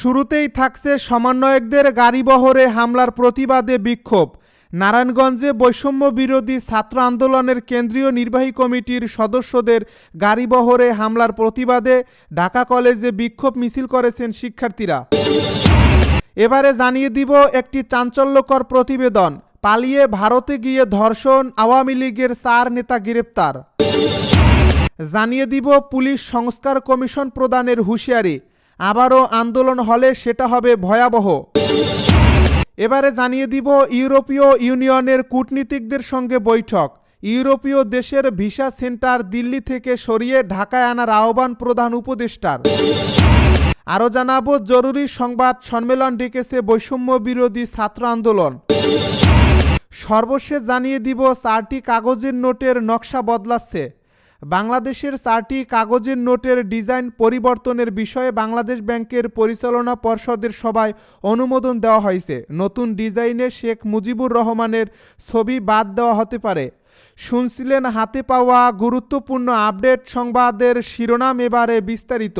শুরুতেই থাকছে সমন্বয়কদের গাড়িবহরে হামলার প্রতিবাদে বিক্ষোভ। নারায়ণগঞ্জে বৈষম্য বিরোধী ছাত্র আন্দোলনের কেন্দ্রীয় নির্বাহী কমিটির সদস্যদের গাড়িবহরে হামলার প্রতিবাদে ঢাকা কলেজে বিক্ষোভ মিছিল করেছেন শিক্ষার্থীরা। এবারে জানিয়ে দিব একটি চাঞ্চল্যকর প্রতিবেদন, পালিয়ে ভারতে গিয়ে ধর্ষণ, আওয়ামী লীগের চার নেতা গ্রেপ্তার। জানিয়ে দিব পুলিশ সংস্কার কমিশন প্রদানের হুঁশিয়ারি আবারও আন্দোলন হলে সেটা হবে ভয়াবহ। এবারে জানিয়ে দিব ইউরোপীয় ইউনিয়নের কূটনীতিকদের সঙ্গে বৈঠক। ইউরোপীয় দেশের ভিসা সেন্টার দিল্লি থেকে সরিয়ে ঢাকায় আনার আহ্বান প্রধান উপদেষ্টার। আরও জানাব, জরুরি সংবাদ সম্মেলন ডেকেছে বৈষম্য বিরোধী ছাত্র আন্দোলন। সর্বশেষ জানিয়ে দিব, চারটি কাগজের নোটের নকশা বদলাচ্ছে। বাংলাদেশের চারটি কাগজের নোটের ডিজাইন পরিবর্তনের বিষয়ে বাংলাদেশ ব্যাংকের পরিচালনা পর্ষদের সভায় অনুমোদন দেওয়া হয়েছে। নতুন ডিজাইনে শেখ মুজিবুর রহমানের ছবি বাদ দেওয়া হতে পারে। শুনছিলেন হাতে পাওয়া গুরুত্বপূর্ণ আপডেট সংবাদের শিরোনাম এবারে বিস্তারিত।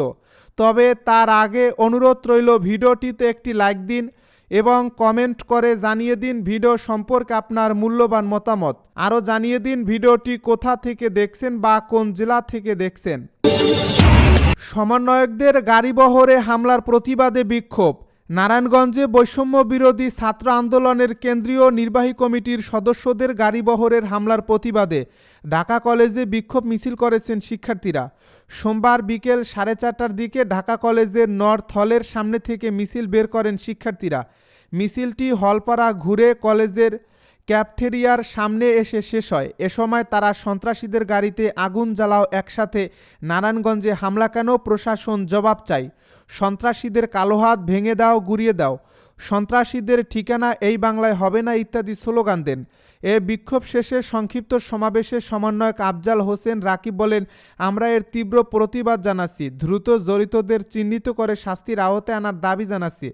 তবে তার আগে অনুরোধ রইল, ভিডিওটিতে একটি লাইক দিন এবং কমেন্ট করে জানিয়ে দিন ভিডিও সম্পর্কে আপনার মূল্যবান মতামত। আরও জানিয়ে দিন ভিডিওটি কোথা থেকে দেখছেন বা কোন জেলা থেকে দেখছেন। সমন্বয়কদের গাড়িবহরে হামলার প্রতিবাদে বিক্ষোভ। নারায়ণগঞ্জে বৈষম্য বিরোধী ছাত্র আন্দোলনের কেন্দ্রীয় নির্বাহী কমিটির সদস্যদের গাড়িবহরের হামলার প্রতিবাদে ঢাকা কলেজে বিক্ষোভ মিছিল করেছেন শিক্ষার্থীরা। সোমবার বিকেল সাড়ে চারটার দিকে ঢাকা কলেজের নর্থ হলের সামনে থেকে মিছিল বের করেন শিক্ষার্থীরা। মিছিলটি হলপাড়া ঘুরে কলেজের ক্যাফটেরিয়ার সামনে এসে শেষ হয়। এ সময় তারা সন্ত্রাসীদের গাড়িতে আগুন জ্বালাও একসাথে নারায়ণগঞ্জে হামলা কেন প্রশাসন জবাব চাই সন্ত্রাসীদের কালো হাত ভেঙে দাও গুড়িয়ে দাও। সন্ত্রাসীদের ঠিকানা এই বাংলায় হবে না ইত্যাদি স্লোগান দেন। এ বিক্ষোভ শেষে সংক্ষিপ্ত সমাবেশে সমন্বয়ক আফজাল হোসেন রাকিব বলেন, আমরা এর তীব্র প্রতিবাদ জানাচ্ছি। দ্রুত জড়িতদের চিহ্নিত করে শাস্তির আওতায় আনার দাবি জানাচ্ছি।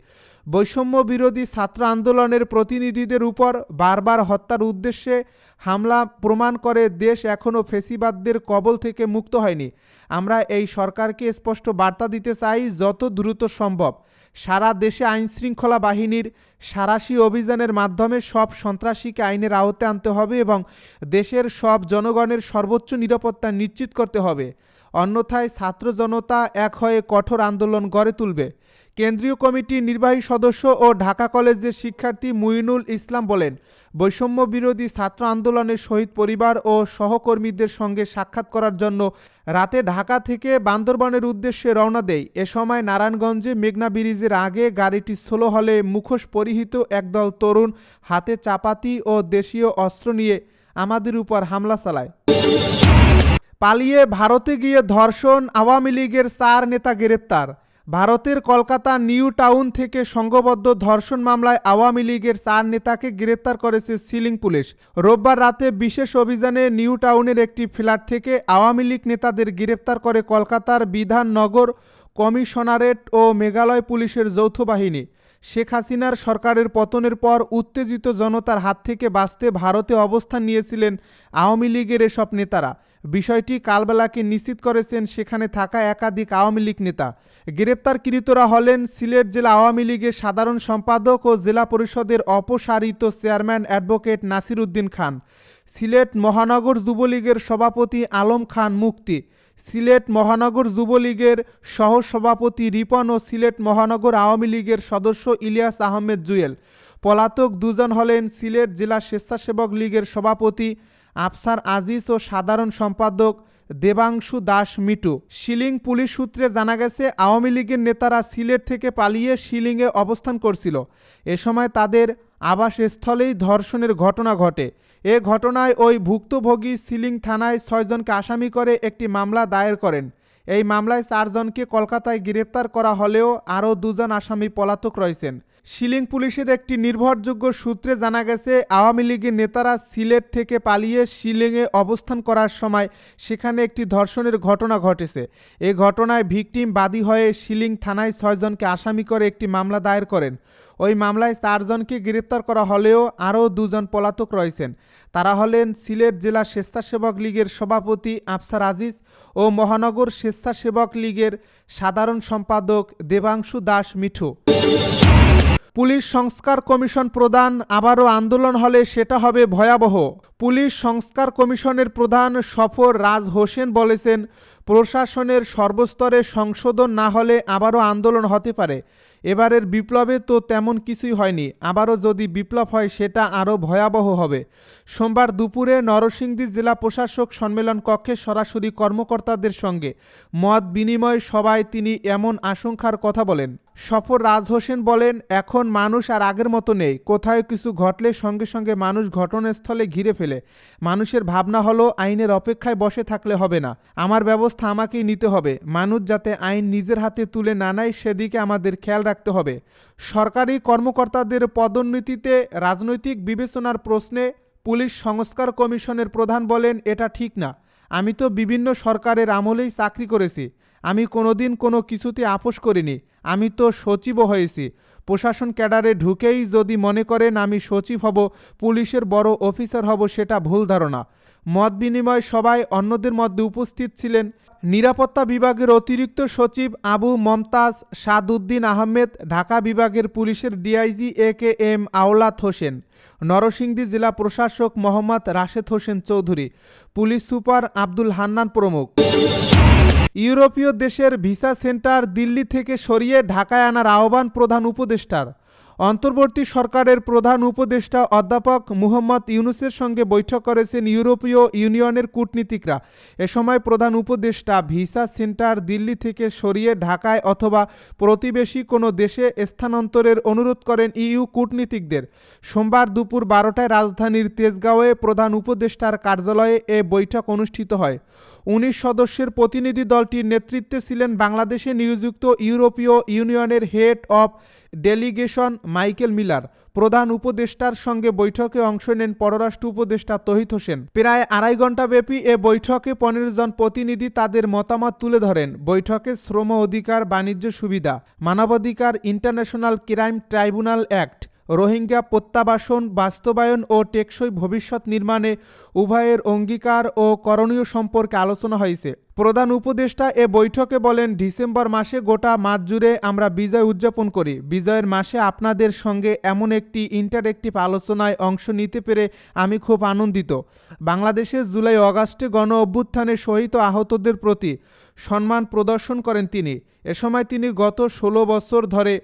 বৈষম্য বিরোধী ছাত্র আন্দোলনের প্রতিনিধিদের উপর বারবার হত্যার উদ্দেশ্যে হামলা প্রমাণ করে দেশ এখনও ফেসিবাদদের কবল থেকে মুক্ত হয়নি। আমরা এই সরকারকে স্পষ্ট বার্তা দিতে চাই যত দ্রুত সম্ভব। সারা দেশে আইনশৃঙ্খলা বাহিনীর সারাশি অভিযানের মাধ্যমে সব সন্ত্রাসীকে আইনের আওতায় আনতে হবে এবং দেশের সব জনগণের সর্বোচ্চ নিরাপত্তা নিশ্চিত করতে হবে। অন্যথায় ছাত্র জনতা এক হয়ে কঠোর আন্দোলন গড়ে তুলবে। কেন্দ্রীয় কমিটির নির্বাহী সদস্য ও ঢাকা কলেজের শিক্ষার্থী মুইনুল ইসলাম বলেন, বৈষম্য বিরোধী ছাত্র আন্দোলনের শহীদ পরিবার ও সহকর্মীদের সঙ্গে সাক্ষাৎ করার জন্য রাতে ঢাকা থেকে বান্দরবনের উদ্দেশ্যে রওনা দেয়। এ সময় নারায়ণগঞ্জে মেঘনা ব্রিজের আগে গাড়িটি স্লো হলে মুখোশ পরিহিত একদল তরুণ হাতে চাপাতি ও দেশীয় অস্ত্র নিয়ে আমাদের উপর হামলা চালায়। পালিয়ে ভারতে গিয়ে ধর্ষণ আওয়ামী লীগের চার নেতা গ্রেপ্তার। ভারতের কলকাতা নিউ টাউন থেকে সংঘবদ্ধ ধর্ষণ মামলায় আওয়ামী লীগের চার নেতাকে গ্রেপ্তার করেছে সিলিং পুলিশ। রোববার রাতে বিশেষ অভিযানে নিউ টাউনের একটি ফ্ল্যাট থেকে আওয়ামী লীগ নেতাদের গ্রেপ্তার করে কলকাতার বিধাননগর কমিশনারেট ও মেঘালয় পুলিশের যৌথ বাহিনী। শেখ হাসিনার সরকারের পতনের পর উত্তেজিত জনতার হাত থেকে বাঁচতে ভারতে অবস্থান নিয়েছিলেন আওয়ামী লীগের এসব নেতারা। বিষয়টি কালবেলাকে নিশ্চিত করেছেন সেখানে থাকা একাধিক আওয়ামী লীগ নেতা। গ্রেপ্তারকৃতরা হলেন সিলেট জেলা আওয়ামী লীগের সাধারণ সম্পাদক ও জেলা পরিষদের অপসারিত চেয়ারম্যান অ্যাডভোকেট নাসির উদ্দিন খান। সিলেট মহানগর যুবলীগের সভাপতি আলম খান মুক্তি সিলেট মহানগর যুবলীগের সহসভাপতি রিপন ও সিলেট মহানগর আওয়ামী লীগের সদস্য ইলিয়াস আহমেদ জুয়েল। পলাতক দুজন হলেন সিলেট জেলা স্বেচ্ছাসেবক লীগের সভাপতি আফসার আজিজ ও সাধারণ সম্পাদক দেবাংশু দাস মিটু। শিলিং পুলিশ সূত্রে জানা গেছে, আওয়ামী লীগের নেতারা সিলেট থেকে পালিয়ে শিলিংয়ে অবস্থান করছিল। এ সময় তাদের আবাসস্থলেই ধর্ষণের ঘটনা ঘটে। এ ঘটনায় ওই ভুক্তভোগী সিলিং থানায় ছয়জনকে আসামি করে একটি মামলা দায়ের করেন। এই মামলায় চারজনকে কলকাতায় গ্রেপ্তার করা হলেও আরও দুজন আসামি পলাতক রয়েছেন। শিলিং পুলিশের একটি নির্ভরযোগ্য সূত্রে জানা গেছে, আওয়ামী লীগের নেতারা সিলেট থেকে পালিয়ে শিলিংয়ে অবস্থান করার সময় সেখানে একটি ধর্ষণের ঘটনা ঘটেছে। এ ঘটনায় ভিকটিম বাদী হয়ে শিলিং থানায় ছয়জনকে আসামি করে একটি মামলা দায়ের করেন। ওই মামলায় চারজনকে গ্রেপ্তার করা হলেও আরও দুজন পলাতক রয়েছেন। তারা হলেন সিলেট জেলা স্বেচ্ছাসেবক লীগের সভাপতি আফসার আজিজ ও মহানগর স্বেচ্ছাসেবক লীগের সাধারণ সম্পাদক দেবাংশু দাস মিঠু। পুলিশ সংস্কার কমিশন প্রধান আবারও আন্দোলন হলে সেটা হবে ভয়াবহ। পুলিশ সংস্কার কমিশনের প্রধান সফর রাজ হোসেন বলেছেন, প্রশাসনের সর্বস্তরে সংশোধন না হলে আবারও আন্দোলন হতে পারে। এবারের বিপ্লবে তো তেমন কিছুই হয়নি, আবারও যদি বিপ্লব হয় সেটা আরও ভয়াবহ হবে। সোমবার দুপুরে নরসিংদী জেলা প্রশাসক সম্মেলন কক্ষে সরাসরি কর্মকর্তাদের সঙ্গে মত বিনিময় সভায় তিনি এমন আশঙ্কার কথা বলেন। সফর রাজ হোসেন বলেন, এখন মানুষ আর আগের মতো নেই। কোথায় কিছু ঘটলে সঙ্গে সঙ্গে মানুষ ঘটনাস্থলে ঘিরে ফেলে। মানুষের ভাবনা হলো, আইনের অপেক্ষায় বসে থাকলে হবে না। আমার ব্যবস্থা আমাকেই নিতে হবে। মানুষ যাতে আইন নিজের হাতে তুলে না নেয়, সেদিকে আমাদের খেয়াল রাখতে হবে। সরকারি কর্মকর্তাদের পদোন্নতিতে রাজনৈতিক বিবেচনার প্রশ্নে পুলিশ সংস্কার কমিশনের প্রধান বলেন, এটা ঠিক না। আমি তো বিভিন্ন সরকারের আমলেই চাকরি করেছি। আমি কোনোদিন কোনো কিছুতে আপোষ করিনি। আমি তো সচিবও হয়েছি। প্রশাসন ক্যাডারে ঢুকেই যদি মনে করেন আমি সচিব হব, পুলিশের বড় অফিসার হব সেটা ভুল ধারণা। মত বিনিময় সবাই অন্যদের মধ্যে উপস্থিত ছিলেন। নিরাপত্তা বিভাগের অতিরিক্ত সচিব আবু মমতাজ সাদউদ্দিন আহমেদ, ঢাকা বিভাগের পুলিশের DIG A K M Awlad Hossain, Narsingdi জেলা প্রশাসক মোহাম্মদ রাশেদ হোসেন চৌধুরী, পুলিশ সুপার আব্দুল হান্নান প্রমুখ। ইউরোপীয় দেশের ভিসা সেন্টার দিল্লি থেকে সরিয়ে ঢাকায় আনার আহ্বান প্রধান উপদেষ্টার। অন্তর্বর্তী সরকারের প্রধান উপদেষ্টা অধ্যাপক মুহম্মদ ইউনুসের সঙ্গে বৈঠক করেছেন ইউরোপীয় ইউনিয়নের কূটনীতিকরা। এ সময় প্রধান উপদেষ্টা ভিসা সেন্টার দিল্লি থেকে সরিয়ে ঢাকায় অথবা প্রতিবেশী কোনো দেশে স্থানান্তরের অনুরোধ করেন ইইউ কূটনীতিকদের। সোমবার দুপুর বারোটায় রাজধানীর তেজগাঁওয়ে প্রধান উপদেষ্টার কার্যালয়ে এ বৈঠক অনুষ্ঠিত হয়। উনিশ সদস্যের প্রতিনিধি দলটির নেতৃত্বে ছিলেন বাংলাদেশে নিয়োজিত ইউরোপীয় ইউনিয়নের head of delegation Michael Miller. প্রধান উপদেষ্টার সঙ্গে বৈঠকে অংশ নেন পররাষ্ট্র উপদেষ্টা তহিত হোসেন। প্রায় আড়াই ঘণ্টা ব্যাপী এ বৈঠকে পনেরো জন প্রতিনিধি তাদের মতামত তুলে ধরেন। বৈঠকে শ্রম অধিকার, বাণিজ্য সুবিধা, মানবাধিকার, international crime tribunal act Rohingya প্রত্যাবাসন, বাস্তবায়ন ও টেকসই ভবিষ্যৎ নির্মাণে উভয়ের অঙ্গীকার ও করণীয় সম্পর্কে আলোচনা হয়েছে। প্রধান উপদেষ্টা এ বৈঠকে বলেন, ডিসেম্বর মাসে গোটা মাস জুড়ে আমরা বিজয় উদযাপন করি। বিজয়ের মাসে আপনাদের সঙ্গে এমন একটি ইন্টারেক্টিভ আলোচনায় অংশ নিতে পেরে আমি খুব আনন্দিত। বাংলাদেশে জুলাই অগাস্টে গণ অভ্যুত্থানে শহীদ আহতদের প্রতি সম্মান প্রদর্শন করেন তিনি। এ সময় তিনি গত ষোলো বছর ধরে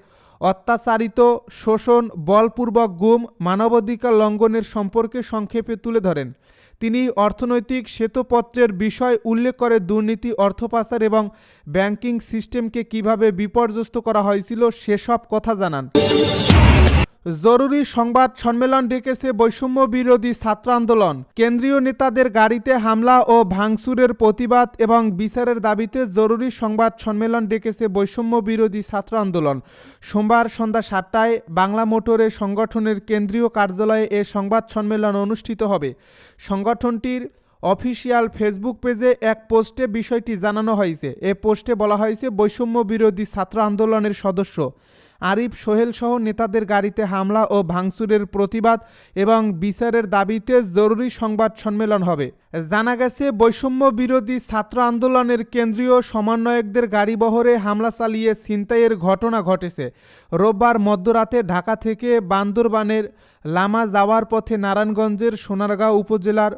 অত্যাচারিত শোষণ, বলপূর্বক গুম, মানবাধিকার লঙ্ঘনের সম্পর্কে সংক্ষেপে তুলে ধরেন। তিনি অর্থনৈতিক শ্বেতপত্রের বিষয় উল্লেখ করে দুর্নীতি, অর্থপাচার এবং ব্যাংকিং সিস্টেমকে কীভাবে বিপর্যস্ত করা হয়েছিল সেসব কথা জানান। জরুরি সংবাদ সম্মেলন ডেকেছে বৈষম্য বিরোধী ছাত্র আন্দোলন। কেন্দ্রীয় নেতাদের গাড়িতে হামলা ও ভাঙচুরের প্রতিবাদ এবং বিচারের দাবিতে জরুরি সংবাদ সম্মেলন ডেকেছে বৈষম্য বিরোধী ছাত্র আন্দোলন। সোমবার সন্ধ্যা সাতটায় বাংলা মোটরে সংগঠনের কেন্দ্রীয় কার্যালয়ে এ সংবাদ সম্মেলন অনুষ্ঠিত হবে। সংগঠনটির অফিসিয়াল ফেসবুক পেজে এক পোস্টে বিষয়টি জানানো হয়েছে। এ পোস্টে বলা হয়েছে বৈষম্য বিরোধী ছাত্র আন্দোলনের সদস্য। আরিফ সোহেল সহ নেতাদের গাড়িতে হামলা ও ভাঙচুরের প্রতিবাদ এবং বিচারের দাবিতে জরুরি সংবাদ সম্মেলন হবে। জানা গেছে, বৈষম্য বিরোধী ছাত্র আন্দোলনের কেন্দ্রীয় সমন্বয়কদের গাড়িবহরে হামলা চালিয়ে ছিনতাইয়ের ঘটনা ঘটেছে। রোববার মধ্যরাতে ঢাকা থেকে বান্দরবানের লামা যাওয়ার পথে নারায়ণগঞ্জের সোনারগাঁও উপজেলার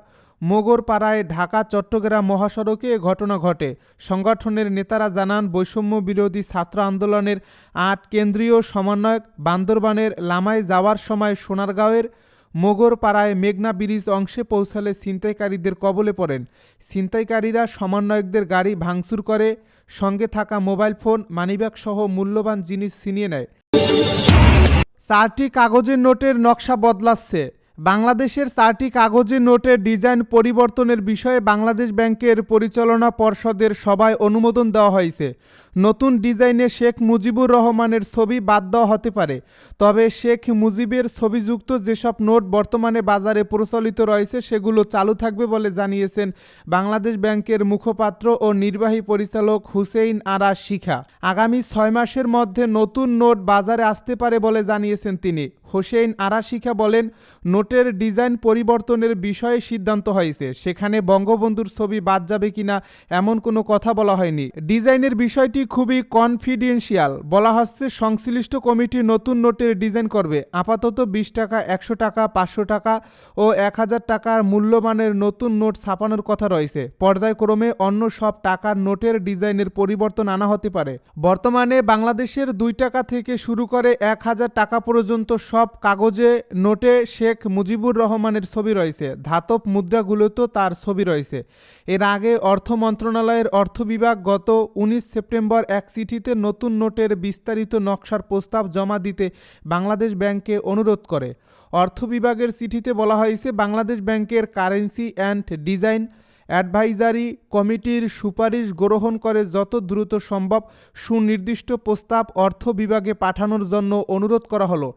মোগরপাড়ায় ঢাকা, চট্টগ্রাম মহাসড়কে ঘটনা ঘটে। সংগঠনের নেতারা জানান বৈষম্য বিরোধী ছাত্র আন্দোলনের আট কেন্দ্রীয় সমন্বয়ক বান্দরবানের লামায় যাওয়ার সময় সোনারগাঁওয়ের মোগরপাড়ায় মেঘনা ব্রিজ অংশে পৌঁছালে ছিনতাইকারীদের কবলে পড়েন। ছিনতাইকারীরা সমন্বয়কদের গাড়ি ভাঙচুর করে, সঙ্গে থাকা মোবাইল ফোন মানিব্যাগ সহ মূল্যবান জিনিস ছিনিয়ে নেয়। চারটি কাগজের নোটের নকশা বদলাচ্ছে। বাংলাদেশের চারটি কাগজে নোটের ডিজাইন পরিবর্তনের বিষয়ে বাংলাদেশ ব্যাংকের পরিচালনা পর্ষদের সভায় অনুমোদন দেওয়া হয়েছে। নতুন ডিজাইনে শেখ মুজিবুর রহমানের ছবি বাদ দেওয়া হতে পারে। তবে শেখ মুজিবের ছবিযুক্ত যেসব নোট বর্তমানে বাজারে প্রচলিত রয়েছে, সেগুলো চালু থাকবে বলে জানিয়েছেন বাংলাদেশ ব্যাংকের মুখপাত্র ও নির্বাহী পরিচালক হুসেইন আরা শিখা। আগামী ছয় মাসের মধ্যে নতুন নোট বাজারে আসতে পারে বলে জানিয়েছেন তিনি। হোসেইন আরাশিখা বলেন, নোটের ডিজাইন পরিবর্তনের বিষয়ে সিদ্ধান্ত হয়েছে। সেখানে বঙ্গবন্ধুর ছবি বাদ যাবে কিনা এমন কোনো কথা বলা হয়নি। ডিজাইনের বিষয়টি খুবই কনফিডেন্সিয়াল বলা হচ্ছে সংশ্লিষ্ট কমিটি নতুন নোটের ডিজাইন করবে। আপাতত বিশ টাকা, একশো টাকা, পাঁচশো টাকা ও এক হাজার টাকার মূল্যমানের নতুন নোট ছাপানোর কথা রয়েছে। পর্যায়ক্রমে অন্য সব টাকার নোটের ডিজাইনের পরিবর্তন আনা হতে পারে। বর্তমানে বাংলাদেশের দুই টাকা থেকে শুরু করে এক হাজার টাকা পর্যন্ত সব কাগজে নোটে শেখ মুজিবুর রহমানের ছবি রয়েছে। ধাতব মুদ্রাগুলোতেও তার ছবি রয়েছে। এর আগে অর্থ মন্ত্রণালয়ের অর্থ বিভাগ গত উনিশ সেপ্টেম্বর এক চিঠিতে নতুন নোটের বিস্তারিত নকশার প্রস্তাব জমা দিতে বাংলাদেশ ব্যাংকে অনুরোধ করে। অর্থ বিভাগের চিঠিতে বলা হয়েছে, বাংলাদেশ ব্যাংকের কারেন্সি অ্যান্ড ডিজাইন অ্যাডভাইজারি কমিটির সুপারিশ গ্রহণ করে যত দ্রুত সম্ভব সুনির্দিষ্ট প্রস্তাব অর্থ বিভাগে পাঠানোর জন্য অনুরোধ করা হলো।